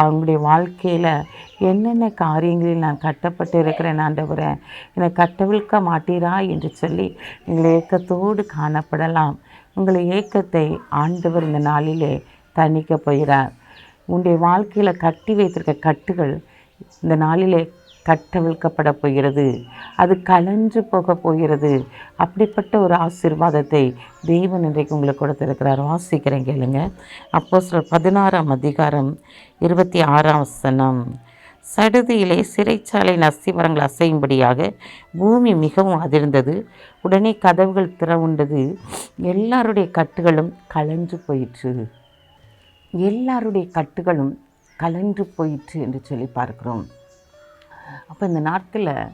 உங்களுடைய வாழ்க்கையில் என்னென்ன காரியங்களில் நான் கட்டப்பட்டு இருக்கிறேன் ஆண்டவரை. என்னை கட்டவிழ்க்க மாட்டீரா என்று சொல்லி நீங்கள் ஏக்கத்தோடு காணப்படலாம். உங்களை ஏக்கத்தை ஆண்டவர் இந்த நாளிலே தணிக்க போகிறார். உங்களுடைய வாழ்க்கையில் கட்டி வைத்திருக்க கட்டுகள் இந்த நாளிலே கட்டவிழ்க்கப்பட போகிறது அது கலைஞ்சு போக போகிறது அப்படிப்பட்ட ஒரு ஆசீர்வாதத்தை தெய்வன் இன்றைக்கு உங்களுக்கு கொடுத்துருக்கிறார். வாசிக்கிறேன் கேளுங்க. அப்போ சில பதினாறாம் அதிகாரம் இருபத்தி ஆறாம் வசனம். சடுதியிலே சிறைச்சாலையின் அஸ்திவரங்கள் அசையும்படியாக பூமி மிகவும் அதிர்ந்தது. உடனே கதவுகள் திறவுண்டது. எல்லாருடைய கட்டுகளும் கலைஞ்சு போயிற்று. எல்லாருடைய கட்டுகளும் கலன்று போயிற்று என்று சொல்லி பார்க்கிறோம். அப்போ இந்த நாட்களில்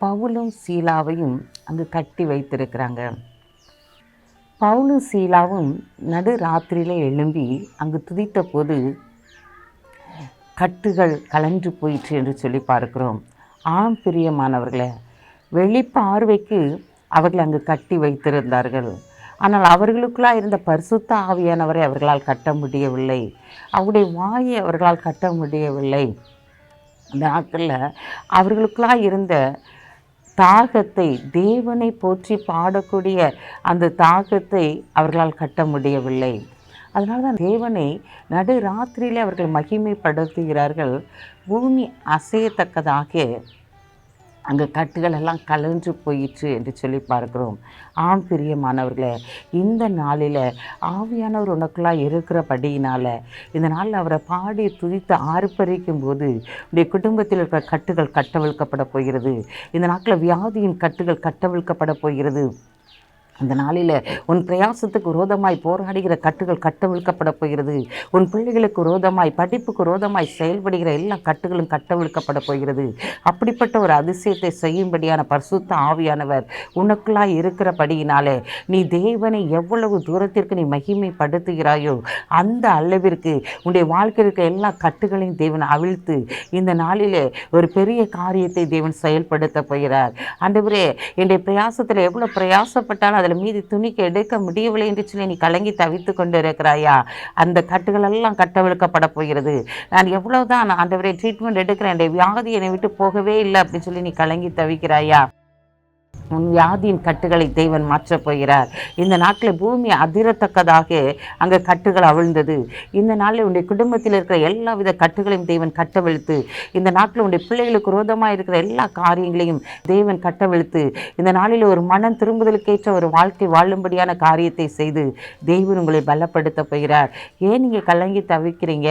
பவுலும் சீலாவையும் அங்கு கட்டி வைத்திருக்கிறாங்க. பவுலும் சீலாவும் நடு ராத்திரியில் எழும்பி அங்கு துதித்த போது கட்டுகள் கலன்று போயிற்று என்று சொல்லி பார்க்கிறோம். ஆம் பிரியமானவர்களை வெளிப்பார்வைக்கு அவர்கள் அங்கு கட்டி வைத்திருந்தார்கள். ஆனால் அவர்களுக்குள்ளாக இருந்த பரிசுத்த ஆவியானவரை அவர்களால் கட்ட முடியவில்லை. அவருடைய வாயை அவர்களால் கட்ட முடியவில்லை. அந்த நாட்களில் அவர்களுக்குள்ளாக இருந்த தாகத்தை தேவனை போற்றி பாடக்கூடிய அந்த தாகத்தை அவர்களால் கட்ட முடியவில்லை. அதனால தான் தேவனை நடு ராத்திரியிலே அவர்கள் மகிமைப்படுத்துகிறார்கள். பூமி அசையத்தக்கதாக அங்கே கட்டுகள் எல்லாம் போயிற்று என்று சொல்லி பார்க்கிறோம். ஆம் பிரியமானவர்களே இந்த நாளில் ஆவியானவர் உனக்குள்ளாக இருக்கிறபடியினால் இந்த நாளில் அவரை பாடி துதித்து ஆர்ப்பரிக்கும் போது உடைய குடும்பத்தில் இருக்கிற கட்டுகள் கட்டவிழ்க்கப்பட போகிறது. இந்த நாட்களில் வியாதியின் கட்டுகள் கட்டவிழ்க்கப்பட போகிறது. அந்த நாளில் உன் பிரயாசத்துக்கு விரோதமாய் போராடுகிற கட்டுகள் கட்டவிழ்க்கப்பட போகிறது. உன் பிள்ளைகளுக்கு விரோதமாய் படிப்புக்கு விரோதமாய் செயல்படுகிற எல்லா கட்டுகளும் கட்டவிழ்க்கப்பட போகிறது. அப்படிப்பட்ட ஒரு அதிசயத்தை செய்யும்படியான பரிசுத்த ஆவியானவர் உனக்குள்ளாய் இருக்கிறபடியினாலே நீ தேவனை எவ்வளவு தூரத்திற்கு நீ மகிமைப்படுத்துகிறாயோ அந்த அளவிற்கு உன்னுடைய வாழ்க்கையில் இருக்க எல்லா கட்டுகளையும் தேவன் அவிழ்த்து இந்த நாளிலே ஒரு பெரிய காரியத்தை தேவன் செயல்படுத்த போகிறார். ஆண்டவரே என்னுடைய பிரயாசத்தில் எவ்வளோ பிரயாசப்பட்டாலும் அதில் மீதி துணிக்கு எடுக்க முடியவில்லை என்று சொல்லி நீ கலங்கி தவித்து கொண்டு இருக்கிறாயா அந்த கட்டுகளெல்லாம் கட்டவிழுக்கப்பட போகிறது. நான் எவ்வளவுதான் ஆண்டவரே ட்ரீட்மெண்ட் எடுக்கிறேன் என்னுடைய வியாதி என்னை விட்டு போகவே இல்லை அப்படின்னு சொல்லி நீ கலங்கி தவிக்கிறாயா? உன் வியாதியின் கட்டுகளை தேவன் மாற்றப் போகிறார். இந்த நாட்டில் பூமி அதிரத்தக்கதாக அங்கே கட்டுகள் அவிழ்ந்தது. இந்த நாளில் உன்னுடைய குடும்பத்தில் இருக்கிற எல்லா வித கட்டுகளையும் தேவன் கட்டவிழ்த்து இந்த நாட்டில் உன்னுடைய பிள்ளைகளுக்கு விரோதமாக இருக்கிற எல்லா காரியங்களையும் தேவன் கட்டவிழ்த்து இந்த நாளில் ஒரு மனம் திரும்புதலுக்கேற்ற ஒரு வாழ்க்கை வாழும்படியான காரியத்தை செய்து தேவன் உங்களை பலப்படுத்த போகிறார். ஏன் நீங்கள் கலங்கி தவிக்கிறீங்க?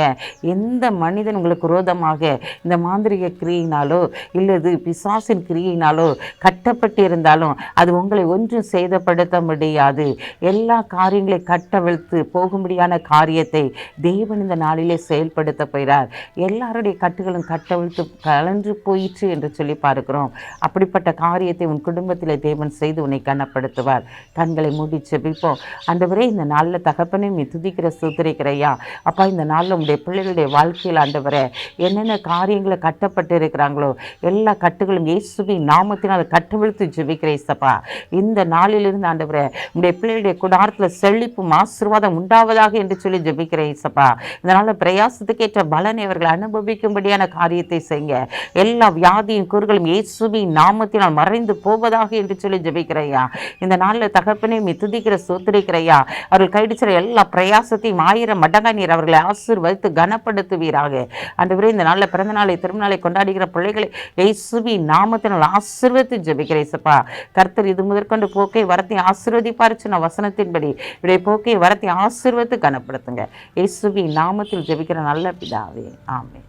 எந்த மனிதன் உங்களுக்கு விரோதமாக இந்த மாந்திரிக கிரியினாலோ இல்லது பிசாசின் கிரியினாலோ கட்டப்பட்டு இருந்தாலும் அது உங்களை ஒன்றும் சேதப்படுத்த முடியாது. எல்லா காரியங்களை கட்டவிழ்த்து போகும்படியான காரியத்தை தேவன் இந்த நாளிலே செயல்படுத்த போகிறார். எல்லாருடைய கட்டுகளும் கட்டவிழ்த்து கலன்று போயிற்று என்று சொல்லி பார்க்கிறோம். அப்படிப்பட்ட காரியத்தை உன் குடும்பத்தில் தேவன் செய்து உன்னை கனப்படுத்துவார். கண்களை மூடி செபிப்போம் ஆண்டவரே இந்த நாளில் தகப்பனை நீ துதிக்கிற சுத்திரிக்கிறையா அப்பா இந்த நாளில் உங்களுடைய பிள்ளைகளுடைய வாழ்க்கையில் ஆண்டவரே என்னென்ன காரியங்களை கட்டப்பட்டு இருக்கிறாங்களோ எல்லா கட்டுகளும் இயேசுவின் நாமத்தினால் கட்டவிழ்த்து ஜெபிக்கிறேன் இந்த நாளிலிருந்து ஆண்டவரே உங்களுடைய பிள்ளைகளுடைய குடாரத்தில் செழிப்பும் ஆசீர்வாதம் உண்டாவதாக என்று சொல்லி ஜெபிக்கிறேன் சப்பா இதனால் பிரயாசத்துக்கேற்ற பலனை அவர்கள் அனுபவிக்கும்படியான காரியத்தை செய்யுங்க. எல்லா வியாதியும் கூறுகளும் இயேசுவின் நாமத்தினால் மறைந்து போவதாக என்று சொல்லி ஜெபிக்கிறையா இந்த நாளில் தகப்பனை மீ துதிக்கிற சோத்திரிக்கிறையா அவர்கள் கைடிச்சிற எல்லா பிரயாசத்தையும் ஆயிரம் மடங்கா நீர் அவர்களை ஆசீர்வதித்து கனப்படுத்துவீராக. ஆண்டவரே இந்த நாளில் பிறந்த நாளை திருநாளை கொண்டாடுகிற பிள்ளைகளை இயேசுவின் நாமத்தினால் ஆசீர்வதித்து ஜபிக்கிறேன் சப்பா கர்த்தர் இது முதற்கொண்டு போக்கை வரத்தை ஆசீர்வதிப்பார் சொன்ன வசனத்தின்படி இவருடைய போக்கை வரத்தை ஆசீர்வதித்து கனப்படுத்துங்க. இயேசுவின் நாமத்தில் ஜெபிக்கிற நல்ல பிதாவே. ஆமே